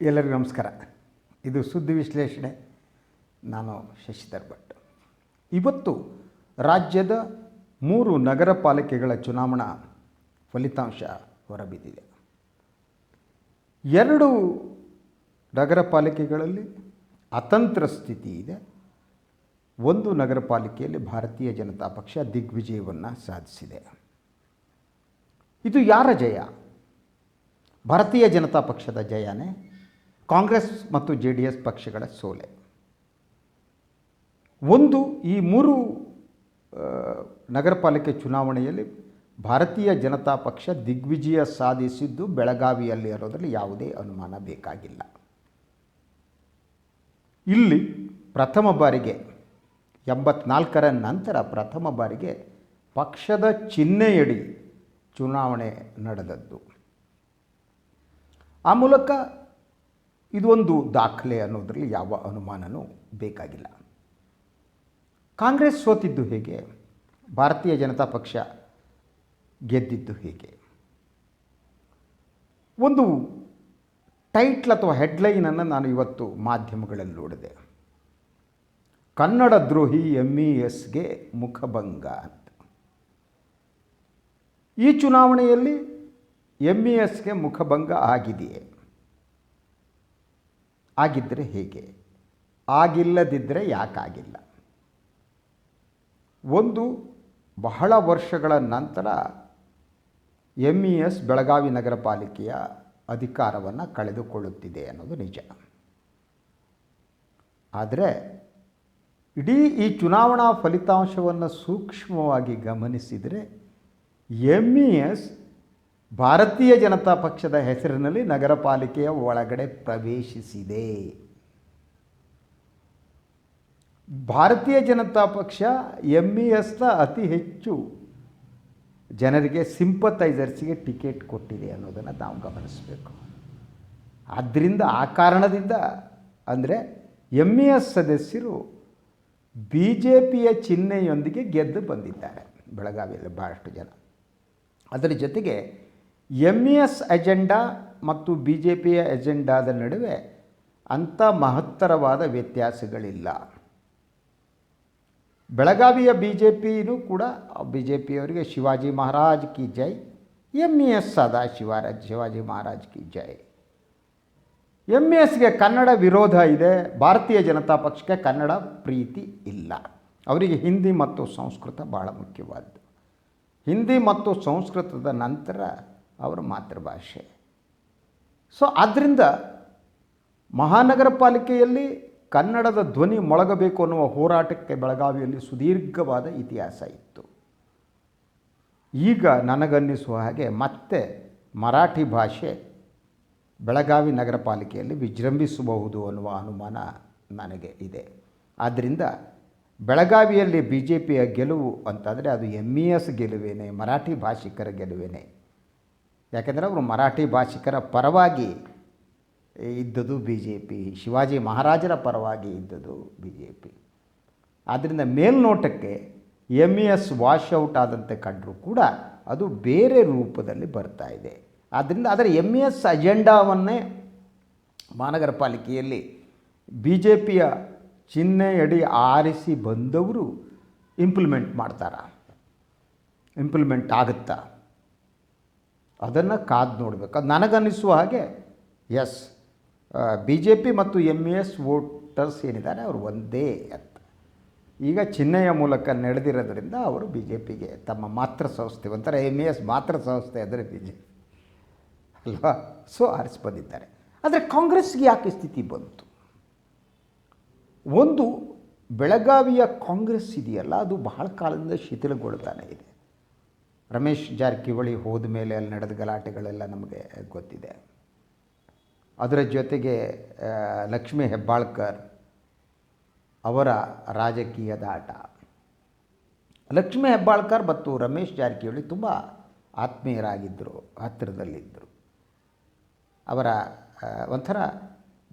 ಎಲ್ಲರಿಗೂ ನಮಸ್ಕಾರ. ಇದು ಸುದ್ದಿ ವಿಶ್ಲೇಷಣೆ. ನಾನು ಶಶಿಧರ್ ಭಟ್. ಇವತ್ತು ರಾಜ್ಯದ ಮೂರು ನಗರ ಪಾಲಿಕೆಗಳ ಚುನಾವಣಾ ಫಲಿತಾಂಶ ಹೊರಬಿದ್ದಿದೆ. ಎರಡು ನಗರ ಪಾಲಿಕೆಗಳಲ್ಲಿ ಅತಂತ್ರ ಸ್ಥಿತಿ ಇದೆ. ಒಂದು ನಗರ ಪಾಲಿಕೆಯಲ್ಲಿ ಭಾರತೀಯ ಜನತಾ ಪಕ್ಷ ದಿಗ್ವಿಜಯವನ್ನು ಸಾಧಿಸಿದೆ. ಇದು ಯಾರ ಜಯ? ಭಾರತೀಯ ಜನತಾ ಪಕ್ಷದ ಜಯನೇ? ಕಾಂಗ್ರೆಸ್ ಮತ್ತು ಜೆ ಡಿ ಎಸ್ ಪಕ್ಷಗಳ ಸೋಲೆ. ಒಂದು ಈ ಮೂರು ನಗರಪಾಲಿಕೆ ನಗರ ಪಾಲಿಕೆ ಚುನಾವಣೆಯಲ್ಲಿ ಭಾರತೀಯ ಜನತಾ ಪಕ್ಷ ದಿಗ್ವಿಜಯ ಸಾಧಿಸಿದ್ದು ಬೆಳಗಾವಿಯಲ್ಲಿ ಅನ್ನೋದರಲ್ಲಿ ಯಾವುದೇ ಅನುಮಾನ ಬೇಕಾಗಿಲ್ಲ. ಇಲ್ಲಿ ಪ್ರಥಮ ಬಾರಿಗೆ, ಎಂಬತ್ನಾಲ್ಕರ ನಂತರ ಪ್ರಥಮ ಬಾರಿಗೆ ಪಕ್ಷದ ಚಿಹ್ನೆಯಡಿ ಚುನಾವಣೆ ನಡೆದದ್ದು. ಆ ಮೂಲಕ ಇದೊಂದು ದಾಖಲೆ ಅನ್ನೋದರಲ್ಲಿ ಯಾವ ಅನುಮಾನನೂ ಬೇಕಾಗಿಲ್ಲ. ಕಾಂಗ್ರೆಸ್ ಸೋತಿದ್ದು ಹೇಗೆ? ಭಾರತೀಯ ಜನತಾ ಪಕ್ಷ ಗೆದ್ದಿದ್ದು ಹೇಗೆ? ಒಂದು ಟೈಟ್ಲ್ ಅಥವಾ ಹೆಡ್ಲೈನನ್ನು ನಾನು ಇವತ್ತು ಮಾಧ್ಯಮಗಳಲ್ಲಿ ನೋಡಿದೆ. ಕನ್ನಡ ದ್ರೋಹಿ ಎಂ ಇ ಎಸ್ಗೆ ಮುಖಭಂಗ ಅಂತ. ಈ ಚುನಾವಣೆಯಲ್ಲಿ ಎಂ ಇ ಎಸ್ಗೆ ಮುಖಭಂಗ ಆಗಿದೆಯೇ? ಆಗಿದ್ದರೆ ಹೇಗೆ? ಆಗಿಲ್ಲದಿದ್ದರೆ ಯಾಕಾಗಿಲ್ಲ? ಒಂದು ಬಹಳ ವರ್ಷಗಳ ನಂತರ ಎಂ ಇ ಎಸ್ ಬೆಳಗಾವಿ ನಗರ ಪಾಲಿಕೆಯ ಅಧಿಕಾರವನ್ನು ಕಳೆದುಕೊಳ್ಳುತ್ತಿದೆ ಅನ್ನೋದು ನಿಜ. ಆದರೆ ಇಡೀ ಈ ಚುನಾವಣಾ ಫಲಿತಾಂಶವನ್ನು ಸೂಕ್ಷ್ಮವಾಗಿ ಗಮನಿಸಿದರೆ ಎಂ ಇ ಎಸ್ ಭಾರತೀಯ ಜನತಾ ಪಕ್ಷದ ಹೆಸರಿನಲ್ಲಿ ನಗರ ಪಾಲಿಕೆಯ ಒಳಗಡೆ ಪ್ರವೇಶಿಸಿದೆ. ಭಾರತೀಯ ಜನತಾ ಪಕ್ಷ ಎಂ ಇ ಎಸ್ನ ಅತಿ ಹೆಚ್ಚು ಜನರಿಗೆ ಸಿಂಪತೈಸರ್ಸ್ಗೆ ಟಿಕೆಟ್ ಕೊಟ್ಟಿದೆ ಅನ್ನೋದನ್ನು ನಾವು ಗಮನಿಸಬೇಕು. ಆದ್ದರಿಂದ ಆ ಕಾರಣದಿಂದ ಅಂದರೆ ಎಂ ಇ ಎಸ್ ಸದಸ್ಯರು ಬಿ ಜೆ ಪಿಯ ಚಿಹ್ನೆಯೊಂದಿಗೆ ಗೆದ್ದು ಬಂದಿದ್ದಾರೆ. ಬೆಳಗಾವಿಯಲ್ಲಿ ಭಾಳಷ್ಟು ಜನ. ಅದರ ಜೊತೆಗೆ ಎಂ ಇ ಎಸ್ ಎಜೆಂಡಾ ಮತ್ತು ಬಿ ಜೆ ಪಿಯ ಎಜೆಂಡಾದ ನಡುವೆ ಅಂಥ ಮಹತ್ತರವಾದ ವ್ಯತ್ಯಾಸಗಳಿಲ್ಲ. ಬೆಳಗಾವಿಯ ಬಿ ಜೆ ಪಿನೂ ಕೂಡ ಬಿ ಜೆ ಪಿಯವರಿಗೆ ಶಿವಾಜಿ ಮಹಾರಾಜ್ ಕಿ ಜೈ ಎಂ ಇ ಎಸ್ ಸದಾ ಶಿವರಾಜ್ ಶಿವಾಜಿ ಮಹಾರಾಜ್ ಕಿ ಜೈ. ಎಂ ಇ ಎಸ್ಗೆ ಕನ್ನಡ ವಿರೋಧ ಇದೆ, ಭಾರತೀಯ ಜನತಾ ಪಕ್ಷಕ್ಕೆ ಕನ್ನಡ ಪ್ರೀತಿ ಇಲ್ಲ. ಅವರಿಗೆ ಹಿಂದಿ ಮತ್ತು ಸಂಸ್ಕೃತ ಬಹಳ ಮುಖ್ಯವಾದ್ದು. ಹಿಂದಿ ಮತ್ತು ಸಂಸ್ಕೃತದ ನಂತರ ಅವರ ಮಾತೃಭಾಷೆ. ಸೊ ಆದ್ದರಿಂದ ಮಹಾನಗರ ಪಾಲಿಕೆಯಲ್ಲಿ ಕನ್ನಡದ ಧ್ವನಿ ಮೊಳಗಬೇಕು ಅನ್ನುವ ಹೋರಾಟಕ್ಕೆ ಬೆಳಗಾವಿಯಲ್ಲಿ ಸುದೀರ್ಘವಾದ ಇತಿಹಾಸ ಇತ್ತು. ಈಗ ನನಗನ್ನಿಸುವ ಹಾಗೆ ಮತ್ತೆ ಮರಾಠಿ ಭಾಷೆ ಬೆಳಗಾವಿ ನಗರ ಪಾಲಿಕೆಯಲ್ಲಿ ವಿಜೃಂಭಿಸಬಹುದು ಅನ್ನುವ ಅನುಮಾನ ನನಗೆ ಇದೆ. ಆದ್ದರಿಂದ ಬೆಳಗಾವಿಯಲ್ಲಿ ಬಿ ಜೆ ಪಿಯ ಗೆಲುವು ಅಂತಂದರೆ ಅದು ಎಂ ಇ ಎಸ್ ಗೆಲುವೇನೆ, ಮರಾಠಿ ಭಾಷಿಕರ ಗೆಲುವೇನೆ. ಯಾಕೆಂದರೆ ಅವರು ಮರಾಠಿ ಭಾಷಿಕರ ಪರವಾಗಿ ಇದ್ದದ್ದು ಬಿ ಜೆ ಪಿ ಶಿವಾಜಿ ಮಹಾರಾಜರ ಪರವಾಗಿ ಇದ್ದದ್ದು ಬಿ ಜೆ ಪಿ ಆದ್ದರಿಂದ ಮೇಲ್ನೋಟಕ್ಕೆ M E S wash out ಆದಂತೆ ಕಂಡರೂ ಕೂಡ ಅದು ಬೇರೆ ರೂಪದಲ್ಲಿ ಬರ್ತಾ ಇದೆ. ಆದ್ದರಿಂದ ಅದರ ಎಂ ಇ ಎಸ್ ಅಜೆಂಡಾವನ್ನೇ ಮಹಾನಗರ ಪಾಲಿಕೆಯಲ್ಲಿ ಬಿ ಜೆ ಪಿಯ ಚಿಹ್ನೆಯಡಿ ಆರಿಸಿ ಬಂದವರು ಇಂಪ್ಲಿಮೆಂಟ್ ಮಾಡ್ತಾರಾ? ಇಂಪ್ಲಿಮೆಂಟ್ ಆಗುತ್ತಾ? ಅದನ್ನು ಕಾದು ನೋಡಬೇಕು. ಅದು ನನಗನ್ನಿಸುವ ಹಾಗೆ ಎಸ್ ಬಿ ಜೆ ಪಿ ಮತ್ತು ಎಂ ಎಸ್ ವೋಟರ್ಸ್ ಏನಿದ್ದಾರೆ ಅವರು ಒಂದೇ ಅಂತ. ಈಗ ಚಿಹ್ನೆಯ ಮೂಲಕ ನಡೆದಿರೋದ್ರಿಂದ ಅವರು ಬಿ ಜೆ ಪಿಗೆ ತಮ್ಮ ಮಾತೃ ಸಂಸ್ಥೆ, ಒಂಥರ ಎಂ ಎಸ್ ಮಾತೃ ಸಂಸ್ಥೆ ಅಂದರೆ ಬಿ ಜೆ ಅಲ್ವಾ? ಸೊ ಆರಿಸಿ ಬಂದಿದ್ದಾರೆ. ಆದರೆ ಕಾಂಗ್ರೆಸ್ಗೆ ಯಾಕೆ ಸ್ಥಿತಿ ಬಂತು? ಒಂದು, ಬೆಳಗಾವಿಯ ಕಾಂಗ್ರೆಸ್ ಇದೆಯಲ್ಲ, ಅದು ಬಹಳ ಕಾಲದಿಂದ ಶಿಥಿಲಗೊಳ್ತಾನೆ ಇದೆ. ರಮೇಶ್ ಜಾರಕಿಹೊಳಿ ಹೋದ ಮೇಲೆ ಅಲ್ಲಿ ನಡೆದ ಗಲಾಟೆಗಳೆಲ್ಲ ನಮಗೆ ಗೊತ್ತಿದೆ. ಅದರ ಜೊತೆಗೆ ಲಕ್ಷ್ಮೀ ಹೆಬ್ಬಾಳ್ಕರ್ ಅವರ ರಾಜಕೀಯದ ಆಟ ಲಕ್ಷ್ಮೀ ಹೆಬ್ಬಾಳ್ಕರ್ ಮತ್ತು ರಮೇಶ್ ಜಾರಕಿಹೊಳಿ ತುಂಬ ಆತ್ಮೀಯರಾಗಿದ್ದರು ಹತ್ತಿರದಲ್ಲಿದ್ದರು ಅವರ ಒಂಥರ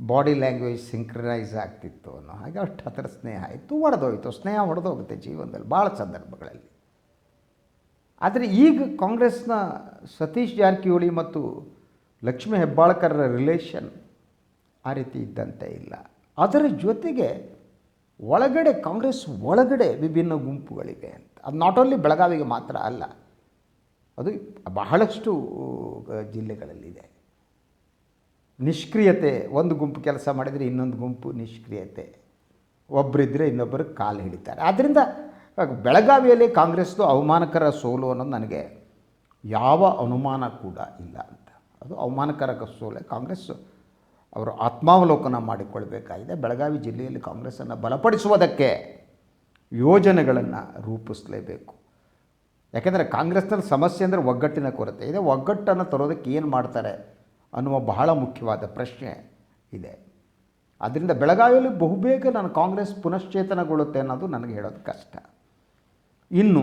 ಬಾಡಿ ಲ್ಯಾಂಗ್ವೇಜ್ ಸಿಂಕ್ರನೈಸ್ ಆಗ್ತಿತ್ತು ಅನ್ನೋ ಹಾಗೆ, ಅಷ್ಟು ಹತ್ತಿರ ಸ್ನೇಹ ಇತ್ತು, ಒಡೆದೋಯ್ತು. ಸ್ನೇಹ ಹೊಡೆದೋಗುತ್ತೆ ಜೀವನದಲ್ಲಿ ಭಾಳ ಸಂದರ್ಭಗಳಲ್ಲಿ. ಆದರೆ ಈಗ ಕಾಂಗ್ರೆಸ್ನ ಸತೀಶ್ ಜಾರಕಿಹೊಳಿ ಮತ್ತು ಲಕ್ಷ್ಮೀ ಹೆಬ್ಬಾಳ್ಕರ್ರ ರಿಲೇಷನ್ ಆ ರೀತಿ ಇದ್ದಂತೆ ಇಲ್ಲ. ಅದರ ಜೊತೆಗೆ ಒಳಗಡೆ ಕಾಂಗ್ರೆಸ್ ಒಳಗಡೆ ವಿಭಿನ್ನ ಗುಂಪುಗಳಿವೆ ಅಂತ. ಅದು ನಾಟ್ ಓನ್ಲಿ ಬೆಳಗಾವಿಗೆ ಮಾತ್ರ ಅಲ್ಲ, ಅದು ಬಹಳಷ್ಟು ಜಿಲ್ಲೆಗಳಲ್ಲಿದೆ. ನಿಷ್ಕ್ರಿಯತೆ, ಒಂದು ಗುಂಪು ಕೆಲಸ ಮಾಡಿದರೆ ಇನ್ನೊಂದು ಗುಂಪು ನಿಷ್ಕ್ರಿಯತೆ. ಒಬ್ಬರಿದ್ದರೆ ಇನ್ನೊಬ್ಬರು ಕಾಲು ಹಿಡಿತಾರೆ. ಆದ್ದರಿಂದ ಬೆಳಗಾವಿಯಲ್ಲಿ ಕಾಂಗ್ರೆಸ್ದು ಅವಮಾನಕರ ಸೋಲು ಅನ್ನೋದು ನನಗೆ ಯಾವ ಅನುಮಾನ ಕೂಡ ಇಲ್ಲ ಅಂತ. ಅದು ಅವಮಾನಕರ ಸೋಲೆ. ಕಾಂಗ್ರೆಸ್ ಅವರು ಆತ್ಮಾವಲೋಕನ ಮಾಡಿಕೊಳ್ಬೇಕಾಗಿದೆ. ಬೆಳಗಾವಿ ಜಿಲ್ಲೆಯಲ್ಲಿ ಕಾಂಗ್ರೆಸ್ಸನ್ನು ಬಲಪಡಿಸುವುದಕ್ಕೆ ಯೋಜನೆಗಳನ್ನು ರೂಪಿಸಲೇಬೇಕು. ಯಾಕೆಂದರೆ ಕಾಂಗ್ರೆಸ್ನಲ್ಲಿ ಸಮಸ್ಯೆ ಅಂದರೆ ಒಗ್ಗಟ್ಟಿನ ಕೊರತೆ. ಇದೆ, ಒಗ್ಗಟ್ಟನ್ನು ತರೋದಕ್ಕೆ ಏನು ಮಾಡ್ತಾರೆ ಅನ್ನುವ ಬಹಳ ಮುಖ್ಯವಾದ ಪ್ರಶ್ನೆ ಇದೆ. ಅದರಿಂದ ಬೆಳಗಾವಿಯಲ್ಲಿ ಬಹುಬೇಗ ನಾನು ಕಾಂಗ್ರೆಸ್ ಪುನಶ್ಚೇತನಗೊಳ್ಳುತ್ತೆ ಅನ್ನೋದು ನನಗೆ ಹೇಳೋದು ಕಷ್ಟ. ಇನ್ನು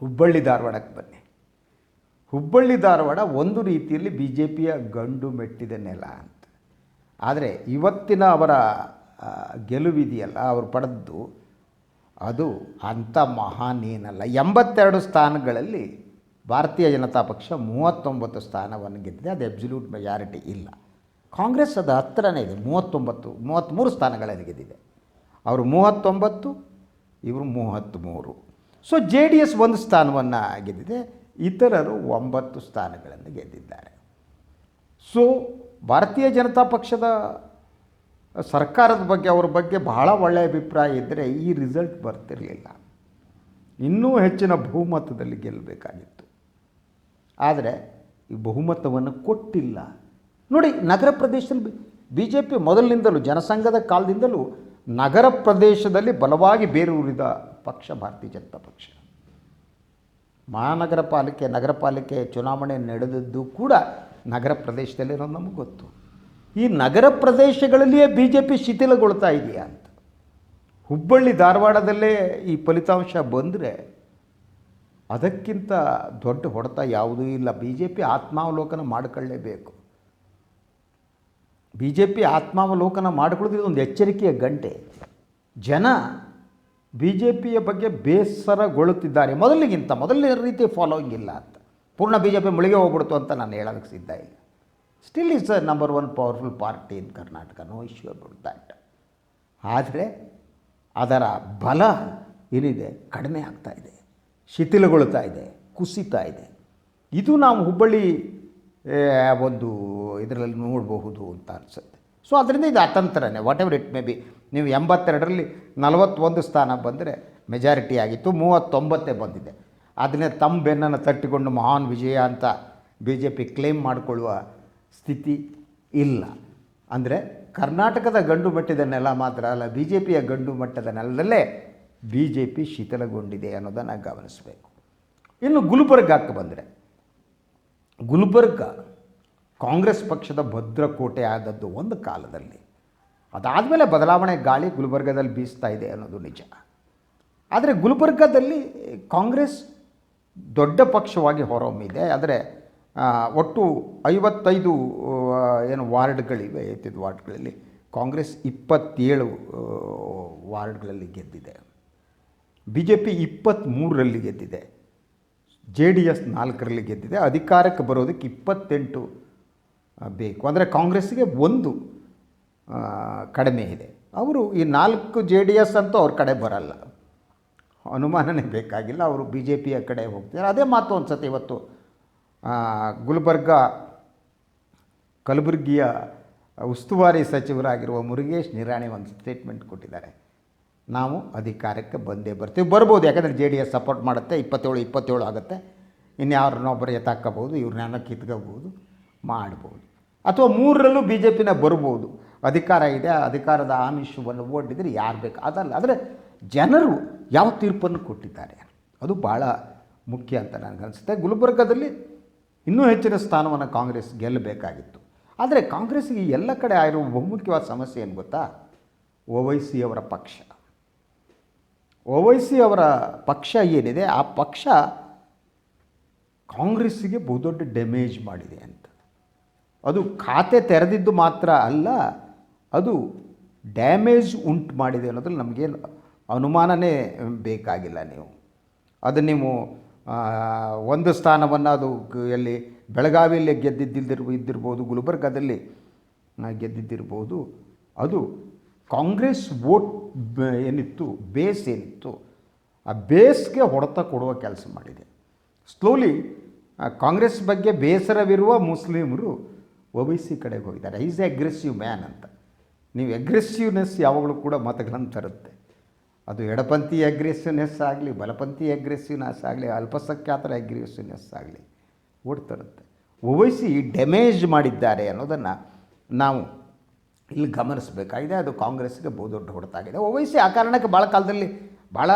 ಹುಬ್ಬಳ್ಳಿ ಧಾರವಾಡಕ್ಕೆ ಬನ್ನಿ. ಹುಬ್ಬಳ್ಳಿ ಧಾರವಾಡ ಒಂದು ರೀತಿಯಲ್ಲಿ ಬಿ ಜೆ ಪಿಯ ಗಂಡು ಮೆಟ್ಟಿದ ನೆಲ ಅಂತ. ಆದರೆ ಇವತ್ತಿನ ಅವರ ಗೆಲುವಿದೆಯಲ್ಲ, ಅವರು ಪಡೆದ್ದು ಅದು ಅಂಥ ಮಹಾನೇನಲ್ಲ ಎಂಬತ್ತೆರಡು ಸ್ಥಾನಗಳಲ್ಲಿ ಭಾರತೀಯ ಜನತಾ ಪಕ್ಷ ಮೂವತ್ತೊಂಬತ್ತು ಸ್ಥಾನವನ್ನು ಗೆದ್ದಿದೆ. ಅದು ಎಬ್ಸಲ್ಯೂಟ್ ಮೆಜಾರಿಟಿ ಇಲ್ಲ. ಕಾಂಗ್ರೆಸ್ ಅದು ಹತ್ತಿರನೇ ಇದೆ. ಮೂವತ್ತೊಂಬತ್ತು, ಮೂವತ್ತ್ಮೂರು ಸ್ಥಾನಗಳನ್ನು ಗೆದ್ದಿದೆ. ಅವರು ಮೂವತ್ತೊಂಬತ್ತು, ಇವರು ಮೂವತ್ತ್ಮೂರು. ಸೊ ಜೆ ಡಿ ಎಸ್ ಒಂದು ಸ್ಥಾನವನ್ನು ಗೆದ್ದಿದೆ ಇತರರು ಒಂಬತ್ತು ಸ್ಥಾನಗಳನ್ನು ಗೆದ್ದಿದ್ದಾರೆ. ಸೊ ಭಾರತೀಯ ಜನತಾ ಪಕ್ಷದ ಸರ್ಕಾರದ ಬಗ್ಗೆ, ಅವ್ರ ಬಗ್ಗೆ ಬಹಳ ಒಳ್ಳೆಯ ಅಭಿಪ್ರಾಯ ಇದ್ದರೆ ಈ ರಿಸಲ್ಟ್ ಬರ್ತಿರಲಿಲ್ಲ. ಇನ್ನೂ ಹೆಚ್ಚಿನ ಬಹುಮತದಲ್ಲಿ ಗೆಲ್ಲಬೇಕಾಗಿತ್ತು. ಆದರೆ, ಈ ಬಹುಮತವನ್ನು ಕೊಟ್ಟಿಲ್ಲ. ನೋಡಿ, ನಗರ ಪ್ರದೇಶದಲ್ಲಿ ಬಿ ಜೆ ಪಿ ಮೊದಲಿನಿಂದಲೂ, ಜನಸಂಘದ ಕಾಲದಿಂದಲೂ ನಗರ ಪ್ರದೇಶದಲ್ಲಿ ಬಲವಾಗಿ ಬೇರೂರಿದ ಪಕ್ಷ, ಭಾರತೀಯ ಜನತಾ ಪಕ್ಷ. ಮಹಾನಗರ ಪಾಲಿಕೆ, ನಗರ ಪಾಲಿಕೆ ಚುನಾವಣೆ ನಡೆದದ್ದು ಕೂಡ ನಗರ ಪ್ರದೇಶದಲ್ಲಿರೋದು ನಮಗೆ ಗೊತ್ತು. ಈ ನಗರ ಪ್ರದೇಶಗಳಲ್ಲಿಯೇ ಬಿ ಜೆ ಪಿ ಶಿಥಿಲಗೊಳ್ತಾ ಇದೆಯಾ ಅಂತ. ಹುಬ್ಬಳ್ಳಿ, ಧಾರವಾಡದಲ್ಲೇ ಈ ಫಲಿತಾಂಶ ಬಂದರೆ ಅದಕ್ಕಿಂತ ದೊಡ್ಡ ಹೊಡೆತ ಯಾವುದೂ ಇಲ್ಲ. ಬಿ ಜೆ ಪಿ ಆತ್ಮಾವಲೋಕನ ಮಾಡಿಕೊಳ್ಳೇಬೇಕು. ಬಿ ಜೆ ಪಿ ಆತ್ಮಾವಲೋಕನ ಮಾಡಿಕೊಳ್ಳೋದು ಒಂದು ಎಚ್ಚರಿಕೆಯ ಗಂಟೆ. ಜನ ಬಿ ಜೆ ಪಿಯ ಬಗ್ಗೆ ಬೇಸರಗೊಳ್ಳುತ್ತಿದ್ದಾರೆ. ಮೊದಲಿಗಿಂತ ಮೊದಲನೇ ರೀತಿ ಫಾಲೋಯಿಂಗ್ ಇಲ್ಲ ಅಂತ. ಪೂರ್ಣ ಬಿ ಜೆ ಪಿ ಮುಳುಗೆ ಹೋಗ್ಬಿಡ್ತು ಅಂತ ನಾನು ಹೇಳೋದಕ್ಕೆ ಸಿದ್ಧ ಇಲ್ಲ. Still is a number one powerful party in Karnataka no issue about that ಆದರೆ ಅದರ ಬಲ ಏನಿದೆ? ಕಡಿಮೆ ಆಗ್ತಾ ಇದೆ. ಶಿಥಿಲಗೊಳ್ತಾ ಇದೆ. ಕುಸಿತಾ ಇದೆ. ಇದು ನಾವು ಹುಬ್ಬಳ್ಳಿ ಒಂದು ಇದರಲ್ಲಿ ನೋಡಬಹುದು ಅಂತ ಅನಿಸುತ್ತೆ. ಸೊ ಅದರಿಂದ ಇದು ಅತಂತ್ರನೇ. Whatever it may be ನೀವು ಎಂಬತ್ತೆರಡರಲ್ಲಿ ನಲವತ್ತೊಂದು ಸ್ಥಾನ ಬಂದರೆ ಮೆಜಾರಿಟಿ ಆಗಿತ್ತು, ಮೂವತ್ತೊಂಬತ್ತೇ ಬಂದಿದೆ. ಅದನ್ನೇ ತಮ್ಮ ಬೆನ್ನನ್ನು ತಟ್ಟಿಕೊಂಡು ಮಹಾನ್ ವಿಜಯ ಅಂತ ಬಿ ಜೆ ಪಿ ಕ್ಲೇಮ್ ಮಾಡಿಕೊಳ್ಳುವ ಸ್ಥಿತಿ ಇಲ್ಲ. ಅಂದರೆ ಕರ್ನಾಟಕದ ಗಂಡು ಮಟ್ಟದ ನೆಲ ಮಾತ್ರ ಅಲ್ಲ ಬಿ ಜೆ ಪಿಯ ಗಂಡು ಮಟ್ಟದ ನೆಲದಲ್ಲೇ ಬಿ ಜೆ ಪಿ ಶಿಥಿಲಗೊಂಡಿದೆ ಅನ್ನೋದನ್ನು ಗಮನಿಸಬೇಕು. ಇನ್ನು ಗುಲ್ಬರ್ಗಾಕ್ಕೆ ಬಂದರೆ, ಗುಲ್ಬರ್ಗ ಕಾಂಗ್ರೆಸ್ ಪಕ್ಷದ ಭದ್ರಕೋಟೆ ಆದದ್ದು ಒಂದು ಕಾಲದಲ್ಲಿ. ಅದಾದಮೇಲೆ ಬದಲಾವಣೆ ಗಾಳಿ ಗುಲ್ಬರ್ಗದಲ್ಲಿ ಬೀಸ್ತಾ ಇದೆ ಅನ್ನೋದು ನಿಜ. ಆದರೆ ಗುಲ್ಬರ್ಗದಲ್ಲಿ ಕಾಂಗ್ರೆಸ್ ದೊಡ್ಡ ಪಕ್ಷವಾಗಿ ಹೊರಹೊಮ್ಮಿದೆ. ಆದರೆ ಒಟ್ಟು ಐವತ್ತೈದು ಏನು ವಾರ್ಡ್ಗಳಿವೆ ಎತ್ತಿದ ವಾರ್ಡ್ಗಳಲ್ಲಿ ಕಾಂಗ್ರೆಸ್ ಇಪ್ಪತ್ತೇಳು ವಾರ್ಡ್ಗಳಲ್ಲಿ ಗೆದ್ದಿದೆ. ಬಿ ಜೆ ಪಿ ಇಪ್ಪತ್ತ್ಮೂರರಲ್ಲಿ ಗೆದ್ದಿದೆ. ಜೆ ಡಿ ಎಸ್ ನಾಲ್ಕರಲ್ಲಿ ಗೆದ್ದಿದೆ. ಅಧಿಕಾರಕ್ಕೆ ಬರೋದಕ್ಕೆ ಇಪ್ಪತ್ತೆಂಟು ಬೇಕು. ಅಂದರೆ ಕಾಂಗ್ರೆಸ್ಸಿಗೆ ಒಂದು ಕಡಿಮೆ ಇದೆ. ಅವರು ಈ ನಾಲ್ಕು ಜೆ ಡಿ ಎಸ್ ಅಂತೂ ಅವ್ರ ಕಡೆ ಬರಲ್ಲ. ಅನುಮಾನನೇ ಬೇಕಾಗಿಲ್ಲ, ಅವರು ಬಿ ಜೆ ಪಿಯ ಕಡೆ ಹೋಗ್ತಾರೆ ಅದೇ ಮಾತು ಒಂದು ಸತಿ ಇವತ್ತು ಗುಲ್ಬರ್ಗ ಕಲಬುರಗಿಯ ಉಸ್ತುವಾರಿ ಸಚಿವರಾಗಿರುವ ಮುರುಗೇಶ್ ನಿರಾಣಿ ಒಂದು ಸ್ಟೇಟ್ಮೆಂಟ್ ಕೊಟ್ಟಿದ್ದಾರೆ. ನಾವು ಅಧಿಕಾರಕ್ಕೆ ಬಂದೇ ಬರ್ತೀವಿ. ಬರ್ಬೋದು, ಯಾಕಂದರೆ ಜೆ ಡಿ ಎಸ್ ಸಪೋರ್ಟ್ ಮಾಡುತ್ತೆ, ಇಪ್ಪತ್ತೇಳು ಇಪ್ಪತ್ತೇಳು ಆಗುತ್ತೆ. ಇನ್ಯಾರನ್ನೊಬ್ಬರು ಎತ್ತಾಕಬಹುದು ಇವ್ರನ್ನ ಕಿತ್ಕೋಬೋದು ಮಾಡ್ಬೋದು. ಅಥವಾ ಮೂರರಲ್ಲೂ ಬಿ ಜೆ ಪಿನ ಬರ್ಬೋದು. ಅಧಿಕಾರ ಇದೆ ಅಧಿಕಾರದ ಆಮಿಷವನ್ನು ಒಡ್ಡಿದರೆ ಯಾರು ಬೇಕು? ಅದಲ್ಲ, ಆದರೆ ಜನರು ಯಾವ ತೀರ್ಪನ್ನು ಕೊಟ್ಟಿದ್ದಾರೆ? ಅದು ಭಾಳ ಮುಖ್ಯ ಅಂತ ನನಗನ್ಸುತ್ತೆ ಗುಲ್ಬರ್ಗದಲ್ಲಿ ಇನ್ನೂ ಹೆಚ್ಚಿನ ಸ್ಥಾನವನ್ನು ಕಾಂಗ್ರೆಸ್ ಗೆಲ್ಲಬೇಕಾಗಿತ್ತು. ಆದರೆ ಕಾಂಗ್ರೆಸ್ಗೆ ಎಲ್ಲ ಕಡೆ ಆಗಿರುವ ಬಹುಮುಖ್ಯವಾದ ಸಮಸ್ಯೆ ಏನು ಗೊತ್ತಾ? ಓವೈಸಿ ಅವರ ಪಕ್ಷ. ಓವೈಸಿ ಅವರ ಪಕ್ಷ ಏನಿದೆ? ಆ ಪಕ್ಷ ಕಾಂಗ್ರೆಸ್ಸಿಗೆ ಬಹುದೊಡ್ಡ ಡ್ಯಾಮೇಜ್ ಮಾಡಿದೆ ಅಂತ. ಅದು ಖಾತೆ ತೆರೆದಿದ್ದು ಮಾತ್ರ ಅಲ್ಲ ಅದು ಡ್ಯಾಮೇಜ್ ಉಂಟು ಮಾಡಿದೆ ಅನ್ನೋದ್ರಲ್ಲಿ ನಮಗೇನು ಅನುಮಾನನೇ ಬೇಕಾಗಿಲ್ಲ ನೀವು. ಅದು ನೀವು ಒಂದು ಸ್ಥಾನವನ್ನು ಅದು ಎಲ್ಲಿ ಬೆಳಗಾವಿಯಲ್ಲಿ ಗೆದ್ದಿದ್ದಿಲ್ದಿರ್ ಇದ್ದಿರ್ಬೋದು, ಗುಲ್ಬರ್ಗಾದಲ್ಲಿ ಗೆದ್ದಿದ್ದಿರ್ಬೋದು, ಅದು ಕಾಂಗ್ರೆಸ್ ವೋಟ್ ಏನಿತ್ತು, ಬೇಸ್ ಏನಿತ್ತು, ಆ ಬೇಸ್ಗೆ ಹೊಡೆತ ಕೊಡುವ ಕೆಲಸ ಮಾಡಿದೆ. ಸ್ಲೋಲಿ ಕಾಂಗ್ರೆಸ್ ಬಗ್ಗೆ ಬೇಸರವಿರುವ ಮುಸ್ಲಿಮರು ಒ ಬಿ ಸಿ ಕಡೆಗೆ ಹೋಗಿದ್ದಾರೆ. ಈಸ್ ಎ ಅಗ್ರೆಸಿವ್ ಮ್ಯಾನ್ ಅಂತ. ನೀವು ಅಗ್ರೆಸಿವ್ನೆಸ್ ಯಾವಾಗಲೂ ಕೂಡ ಮತಗಳನ್ನು ತರುತ್ತೆ. ಅದು ಎಡಪಂಥಿ ಅಗ್ರೆಸಿವ್ನೆಸ್ ಆಗಲಿ, ಬಲಪಂಥಿ ಅಗ್ರೆಸಿವ್ನೆಸ್ ಆಗಲಿ, ಅಲ್ಪಸಂಖ್ಯಾತರ ಅಗ್ರೆಸಿವ್ನೆಸ್ ಆಗಲಿ ಓಟ್ ತರುತ್ತೆ. ಓವೈಸಿ ಡ್ಯಾಮೇಜ್ ಮಾಡಿದ್ದಾರೆ ಅನ್ನೋದನ್ನು ನಾವು ಇಲ್ಲಿ ಗಮನಿಸಬೇಕಾಗಿದೆ ಅದು ಕಾಂಗ್ರೆಸ್ಗೆ ಬಹುದೊಡ್ಡ ಹೊಡೆತಾಗಿದೆ. ಓವೈಸಿ ಆ ಕಾರಣಕ್ಕೆ ಭಾಳ ಕಾಲದಲ್ಲಿ ಭಾಳ,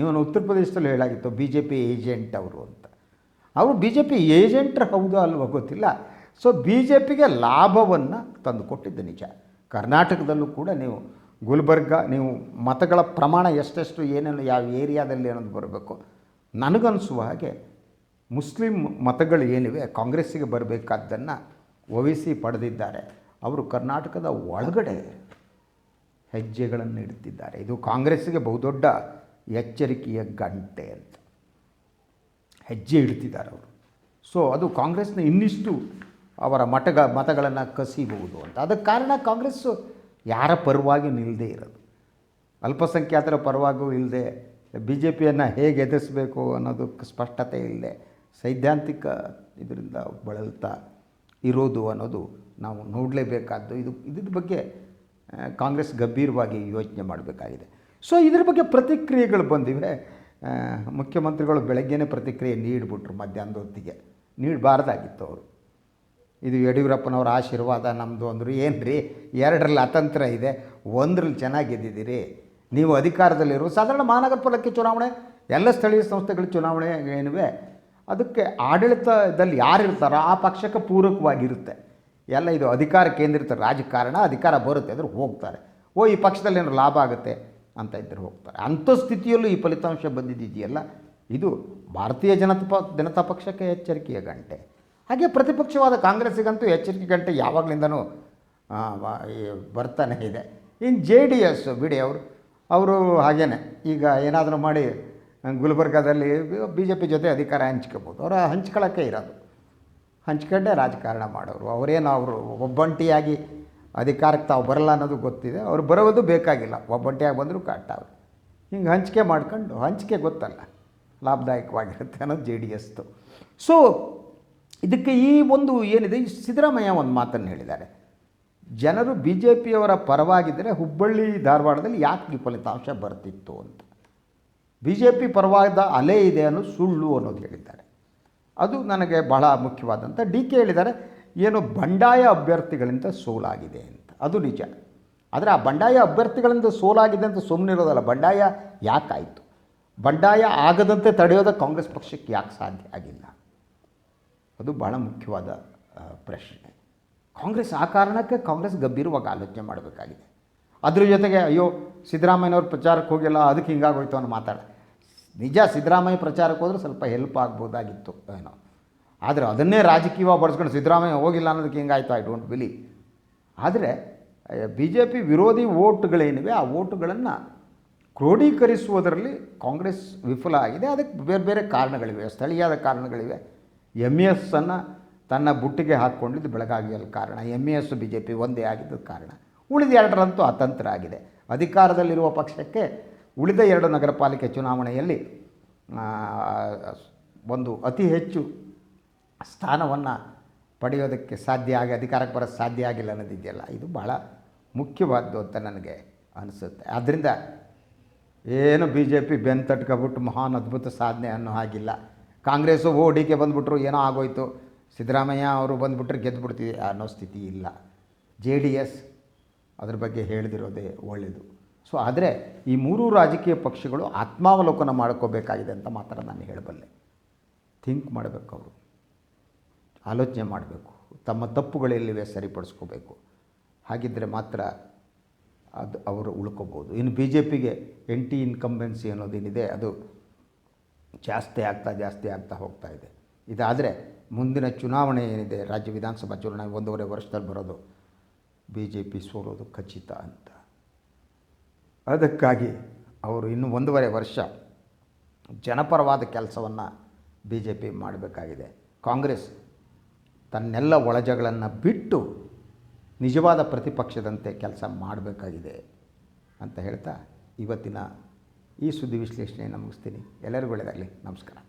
ಇವನು ಉತ್ತರ ಪ್ರದೇಶದಲ್ಲಿ ಹೇಳಾಗಿತ್ತು ಬಿ ಜೆ ಪಿ ಏಜೆಂಟ್ ಅವರು ಅಂತ. ಅವರು ಬಿ ಜೆ ಪಿ ಏಜೆಂಟ್ರ್ ಹೌದಾ ಅಲ್ವ ಗೊತ್ತಿಲ್ಲ. ಸೊ ಬಿ ಜೆ ಪಿಗೆ ಲಾಭವನ್ನು ತಂದು ಕೊಟ್ಟಿದ್ದು ನಿಜ. ಕರ್ನಾಟಕದಲ್ಲೂ ಕೂಡ ನೀವು ಗುಲ್ಬರ್ಗ, ನೀವು ಮತಗಳ ಪ್ರಮಾಣ ಎಷ್ಟೆಷ್ಟು ಏನೇನು ಯಾವ ಏರಿಯಾದಲ್ಲಿ ಅನ್ನೋದು ಬರಬೇಕು. ನನಗನ್ನಿಸುವ ಹಾಗೆ ಮುಸ್ಲಿಂ ಮತಗಳು ಏನಿವೆ, ಕಾಂಗ್ರೆಸ್ಸಿಗೆ ಬರಬೇಕಾದ್ದನ್ನು ಒವಿಸಿ ಪಡೆದಿದ್ದಾರೆ. ಅವರು ಕರ್ನಾಟಕದ ಒಳಗಡೆ ಹೆಜ್ಜೆಗಳನ್ನು ಇಡ್ತಿದ್ದಾರೆ. ಇದು ಕಾಂಗ್ರೆಸ್ಸಿಗೆ ಬಹುದೊಡ್ಡ ಎಚ್ಚರಿಕೆಯ ಗಂಟೆ ಅಂತ. ಹೆಜ್ಜೆ ಇಡ್ತಿದ್ದಾರೆ ಅವರು. ಸೊ ಅದು ಕಾಂಗ್ರೆಸ್ನ ಇನ್ನಿಷ್ಟು ಅವರ ಮಠಗ, ಮತಗಳನ್ನು ಕಸಿಬಹುದು ಅಂತ. ಅದಕ್ಕೆ ಕಾರಣ ಕಾಂಗ್ರೆಸ್ಸು ಯಾರ ಪರವಾಗಿ ನಿಲ್ಲದೆ ಇರೋದು? ಅಲ್ಪಸಂಖ್ಯಾತರ ಪರವಾಗೂ ಇಲ್ಲದೆ ಬಿ ಜೆ ಪಿಯನ್ನು ಹೇಗೆ ಎದುರಿಸಬೇಕು ಅನ್ನೋದಕ್ಕೆ ಸ್ಪಷ್ಟತೆ ಇಲ್ಲದೆ ಸೈದ್ಧಾಂತಿಕ ಇದರಿಂದ ಬಳಲ್ತಾ ಇರೋದು ಅನ್ನೋದು ನಾವು ನೋಡಲೇಬೇಕಾದ್ದು. ಇದು, ಇದ್ರ ಬಗ್ಗೆ ಕಾಂಗ್ರೆಸ್ ಗಂಭೀರವಾಗಿ ಯೋಚನೆ ಮಾಡಬೇಕಾಗಿದೆ. ಸೊ ಇದ್ರ ಬಗ್ಗೆ ಪ್ರತಿಕ್ರಿಯೆಗಳು ಬಂದಿವೆ. ಮುಖ್ಯಮಂತ್ರಿಗಳು ಬೆಳಗ್ಗೆನೇ ಪ್ರತಿಕ್ರಿಯೆ ನೀಡಿಬಿಟ್ರು ಮಧ್ಯಾಹ್ನದ ಹೊತ್ತಿಗೆ ನೀಡಬಾರ್ದಾಗಿತ್ತು ಅವರು. ಇದು ಯಡಿಯೂರಪ್ಪನವರ ಆಶೀರ್ವಾದ ನಮ್ಮದು ಅಂದರು. ಏನು ರೀ ಎರಡರಲ್ಲಿ ಅತಂತ್ರ ಇದೆ, ಒಂದರಲ್ಲಿ ಚೆನ್ನಾಗಿ ಗೆದ್ದಿದ್ದೀರಿ ನೀವು ಅಧಿಕಾರದಲ್ಲಿರೋ, ಸಾಧಾರಣ ಮಹಾನಗರ ಪಾಲಿಕೆ ಚುನಾವಣೆ, ಎಲ್ಲ ಸ್ಥಳೀಯ ಸಂಸ್ಥೆಗಳ ಚುನಾವಣೆ ಏನಿವೆ, ಅದಕ್ಕೆ ಆಡಳಿತದಲ್ಲಿ ಯಾರು ಇರ್ತಾರೋ ಆ ಪಕ್ಷಕ್ಕೆ ಪೂರಕವಾಗಿರುತ್ತೆ. ಎಲ್ಲ ಇದು ಅಧಿಕಾರ ಕೇಂದ್ರಿತ ರಾಜಕಾರಣ, ಅಧಿಕಾರ ಬರುತ್ತೆ ಅಂದ್ರೆ ಹೋಗ್ತಾರೆ. ಓ, ಈ ಪಕ್ಷದಲ್ಲಿ ಏನೋ ಲಾಭ ಆಗುತ್ತೆ ಅಂತ ಇದ್ದರೆ ಹೋಗ್ತಾರೆ. ಅಂಥ ಸ್ಥಿತಿಯಲ್ಲೂ ಈ ಫಲಿತಾಂಶ ಬಂದಿದ್ದಿದೆಯಲ್ಲ ಇದು ಭಾರತೀಯ ಜನತಾ ಜನತಾ ಪಕ್ಷಕ್ಕೆ ಎಚ್ಚರಿಕೆಯ ಗಂಟೆ. ಹಾಗೆ ಪ್ರತಿಪಕ್ಷವಾದ ಕಾಂಗ್ರೆಸ್ಸಿಗಂತೂ ಎಚ್ಚರಿಕೆ ಗಂಟೆ ಯಾವಾಗಲಿಂದನೂ ಬರ್ತಾನೆ ಇದೆ. ಇನ್ನು ಜೆ ಡಿ ಎಸ್ ಬಿಡಿ ಅವರು ಅವರು ಹಾಗೇನೆ. ಈಗ ಏನಾದರೂ ಮಾಡಿ, ಗುಲ್ಬರ್ಗಾದಲ್ಲಿ ಬಿ ಜೆ ಪಿ ಜೊತೆ ಅಧಿಕಾರ ಹಂಚ್ಕೋಬೋದು. ಅವರು ಹಂಚ್ಕೊಳ್ಳೋಕ್ಕೆ ಇರೋದು. ಹಂಚ್ಕೊಂಡೇ ರಾಜಕಾರಣ ಮಾಡೋರು. ಅವರೇನು ಅವರು ಒಬ್ಬಂಟಿಯಾಗಿ ಅಧಿಕಾರಕ್ಕೆ ತಾವು ಬರಲ್ಲ ಅನ್ನೋದು ಗೊತ್ತಿದೆ. ಅವ್ರು ಬರೋದು ಬೇಕಾಗಿಲ್ಲ. ಒಬ್ಬಂಟಿಯಾಗಿ ಬಂದರೂ ಕಟ್ಟ ಅವರು. ಹಿಂಗೆ ಹಂಚಿಕೆ ಮಾಡ್ಕೊಂಡು, ಹಂಚಿಕೆ ಗೊತ್ತಲ್ಲ. ಲಾಭದಾಯಕವಾಗಿರುತ್ತೆ ಅನ್ನೋದು ಜೆ ಡಿ ಎಸ್ದು. ಸೊ ಇದಕ್ಕೆ ಈ ಒಂದು ಏನಿದೆ, ಈ ಸಿದ್ದರಾಮಯ್ಯ ಒಂದು ಮಾತನ್ನು ಹೇಳಿದ್ದಾರೆ. ಜನರು ಬಿ ಜೆ ಪಿಯವರ ಪರವಾಗಿದ್ದರೆ ಹುಬ್ಬಳ್ಳಿ, ಧಾರವಾಡದಲ್ಲಿ ಯಾಕೆ ಈ ಫಲಿತಾಂಶ ಬರ್ತಿತ್ತು ಅಂತ. ಬಿ ಜೆ ಪಿ ಪರವಾದ ಅಲೆ ಇದೆ ಅನ್ನೋದು ಸುಳ್ಳು ಅನ್ನೋದು ಹೇಳಿದ್ದಾರೆ. ಅದು ನನಗೆ ಬಹಳ ಮುಖ್ಯವಾದಂಥ, ಡಿ ಕೆ ಹೇಳಿದ್ದಾರೆ, ಏನು ಬಂಡಾಯ ಅಭ್ಯರ್ಥಿಗಳಿಂದ ಸೋಲಾಗಿದೆ ಅಂತ. ಅದು ನಿಜ. ಆದರೆ ಆ ಬಂಡಾಯ ಅಭ್ಯರ್ಥಿಗಳಿಂದ ಸೋಲಾಗಿದೆ ಅಂತ ಸುಮ್ಮನಿರೋದಲ್ಲ ಬಂಡಾಯ ಯಾಕಾಯಿತು? ಬಂಡಾಯ ಆಗದಂತೆ ತಡೆಯೋದಕ್ಕೆ ಕಾಂಗ್ರೆಸ್ ಪಕ್ಷಕ್ಕೆ ಯಾಕೆ ಸಾಧ್ಯ ಆಗಿಲ್ಲ? ಅದು ಬಹಳ ಮುಖ್ಯವಾದ ಪ್ರಶ್ನೆ. ಕಾಂಗ್ರೆಸ್ ಆ ಕಾರಣಕ್ಕೆ ಕಾಂಗ್ರೆಸ್ ಗಂಭೀರವಾಗಿ ಆಲೋಚನೆ ಮಾಡಬೇಕಾಗಿದೆ. ಅದ್ರ ಜೊತೆಗೆ, ಅಯ್ಯೋ, ಸಿದ್ದರಾಮಯ್ಯನವ್ರು ಪ್ರಚಾರಕ್ಕೆ ಹೋಗಿಲ್ಲ, ಅದಕ್ಕೆ ಹಿಂಗಾಗೋಯ್ತು ಅನ್ನೋ ಮಾತಾಡ. ನಿಜ ಸಿದ್ದರಾಮಯ್ಯ ಪ್ರಚಾರಕ್ಕೆ ಹೋದ್ರೆ ಸ್ವಲ್ಪ ಹೆಲ್ಪ್ ಆಗ್ಬೋದಾಗಿತ್ತು ಏನೋ. ಆದರೆ ಅದನ್ನೇ ರಾಜಕೀಯವಾಗಿ ಬಳಸ್ಕೊಂಡು ಸಿದ್ದರಾಮಯ್ಯ ಹೋಗಿಲ್ಲ ಅನ್ನೋದಕ್ಕೆ ಹಿಂಗಾಯ್ತು ಐ ಡೋಂಟ್ ಬಿಲೀವ್ ಆದರೆ ಬಿ ಜೆ ಪಿ ವಿರೋಧಿ ವೋಟ್ಗಳೇನಿವೆ, ಆ ವೋಟುಗಳನ್ನು ಕ್ರೋಢೀಕರಿಸುವುದರಲ್ಲಿ ಕಾಂಗ್ರೆಸ್ ವಿಫಲ ಆಗಿದೆ. ಅದಕ್ಕೆ ಬೇರೆ ಬೇರೆ ಕಾರಣಗಳಿವೆ, ಸ್ಥಳೀಯದ ಕಾರಣಗಳಿವೆ. ಎಂ ಎಸ್ಸನ್ನು ತನ್ನ ಬುಟ್ಟಿಗೆ ಹಾಕ್ಕೊಂಡಿದ್ದು ಬೆಳಗಾಗಿಯಲ್ಲಿ ಕಾರಣ. M S B J P ಒಂದೇ ಆಗಿದ್ದು ಕಾರಣ. ಉಳಿದ ಎರಡರಂತೂ ಅತಂತ್ರ ಆಗಿದೆ. ಅಧಿಕಾರದಲ್ಲಿರುವ ಪಕ್ಷಕ್ಕೆ ಉಳಿದ ಎರಡು ನಗರ ಪಾಲಿಕೆ ಚುನಾವಣೆಯಲ್ಲಿ ಒಂದು ಅತಿ ಹೆಚ್ಚು ಸ್ಥಾನವನ್ನು ಪಡೆಯೋದಕ್ಕೆ ಸಾಧ್ಯ ಆಗಿ, ಅಧಿಕಾರಕ್ಕೆ ಬರೋಕ್ಕೆ ಸಾಧ್ಯ ಆಗಿಲ್ಲ ಅನ್ನೋದಿದೆಯಲ್ಲ. ಇದು ಬಹಳ ಮುಖ್ಯವಾದ್ದು ಅಂತ ನನಗೆ ಅನಿಸುತ್ತೆ. ಆದ್ದರಿಂದ ಏನು ಬಿ ಜೆ ಪಿ ಬೆನ್ನು ತಟ್ಕೊಬಿಟ್ಟು ಮಹಾನ್ ಅದ್ಭುತ ಸಾಧನೆ ಅನ್ನೋ ಹಾಗಿಲ್ಲ. ಕಾಂಗ್ರೆಸ್ಸು ಓ ಡಿ ಕೆ ಬಂದುಬಿಟ್ರು, ಏನೋ ಆಗೋಯ್ತು. ಸಿದ್ದರಾಮಯ್ಯ ಅವರು ಬಂದುಬಿಟ್ರೆ ಗೆದ್ದುಬಿಡ್ತೀವಿ ಅನ್ನೋ ಸ್ಥಿತಿ ಇಲ್ಲ. ಜೆ ಡಿ ಎಸ್ ಅದ್ರ ಬಗ್ಗೆ ಹೇಳದಿರೋದೇ ಒಳ್ಳೆಯದು ಸೊ, ಆದರೆ ಈ ಮೂರೂ ರಾಜಕೀಯ ಪಕ್ಷಗಳು ಆತ್ಮಾವಲೋಕನ ಮಾಡ್ಕೋಬೇಕಾಗಿದೆ ಅಂತ ಮಾತ್ರ ನಾನು ಹೇಳಬಲ್ಲೆ. ಥಿಂಕ್ ಮಾಡಬೇಕು ಅವರು. ಆಲೋಚನೆ ಮಾಡಬೇಕು. ತಮ್ಮ ತಪ್ಪುಗಳೆಲ್ಲಿವೆ ಸರಿಪಡಿಸ್ಕೋಬೇಕು. ಹಾಗಿದ್ದರೆ ಮಾತ್ರ ಅದು ಅವರು ಉಳ್ಕೋಬೋದು. ಇನ್ನು ಬಿ ಜೆ ಪಿಗೆ ಎಂಟಿ ಇನ್ಕಂಬೆನ್ಸಿ ಅನ್ನೋದೇನಿದೆ, ಅದು ಜಾಸ್ತಿ ಆಗ್ತಾ ಜಾಸ್ತಿ ಆಗ್ತಾ ಹೋಗ್ತಾ ಇದೆ. ಇದಾದರೆ ಮುಂದಿನ ಚುನಾವಣೆ ಏನಿದೆ, ರಾಜ್ಯ ವಿಧಾನಸಭಾ ಚುನಾವಣೆ ಒಂದೂವರೆ ವರ್ಷದಲ್ಲಿ ಬರೋದು ಬಿ ಜೆ ಪಿ ಸೋಲೋದು ಖಚಿತ ಅಂತ. ಅದಕ್ಕಾಗಿ ಅವರು ಇನ್ನು ಒಂದೂವರೆ ವರ್ಷ ಜನಪರವಾದ ಕೆಲಸವನ್ನು ಬಿ ಜೆ ಪಿ ಮಾಡಬೇಕಾಗಿದೆ. ಕಾಂಗ್ರೆಸ್ ತನ್ನೆಲ್ಲ ಒಳಜಗಳನ್ನು ಬಿಟ್ಟು ನಿಜವಾದ ಪ್ರತಿಪಕ್ಷದಂತೆ ಕೆಲಸ ಮಾಡಬೇಕಾಗಿದೆ ಅಂತ ಹೇಳ್ತಾ ಇವತ್ತಿನ ಈ ಸುದ್ದಿ ವಿಶ್ಲೇಷಣೆಯನ್ನು ಮುಗಿಸ್ತೀನಿ. ಎಲ್ಲರಿಗೂ ಒಳ್ಳೆಯದಾಗಲಿ. ನಮಸ್ಕಾರ.